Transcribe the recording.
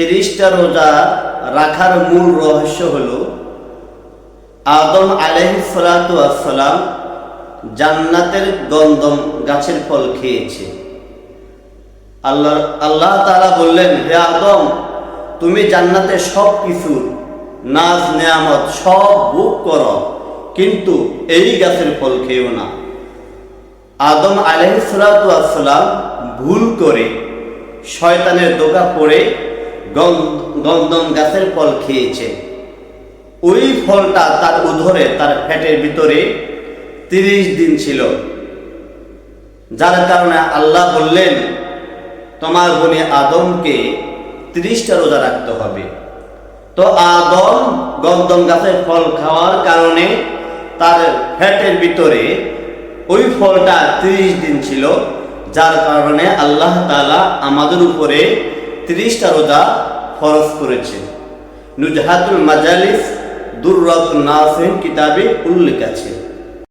তিরিশটা রোজা রাখার মূল রহস্য হল, আদম আলহিসালাম জান্নাতের গন্ধম গাছের ফল খেয়েছে। আল্লাহ আল্লাহ তাআলা বললেন, হে আদম, তুমি জান্নাতে সব কিছু, নাজ, নেয়ামত সব বুক করো, কিন্তু এই গাছের ফল খেয়েও না। আদম আলহিসাল্লাম ভুল করে শয়তানের দোকা পড়ে গন্ধম গাছের ফল খেয়েছে। ওই ফলটা তার উধরে, তার ফ্যাটের ভিতরে তিরিশ দিন ছিল। যার কারণে আল্লাহ বললেন, তোমার বোনে আদমকে তিরিশটা রোজা রাখতে হবে। তো আদম গন্দম গাছের ফল খাওয়ার কারণে তার ফ্যাটের ভিতরে ওই ফলটা তিরিশ দিন ছিল। যার কারণে আল্লাহ তাআলা আমাদের উপরে রোজা ফরজ করেছে। নুজহাতুল মাজালিস দুর্রত নাসিন কিতাবে উল্লেখ আছে।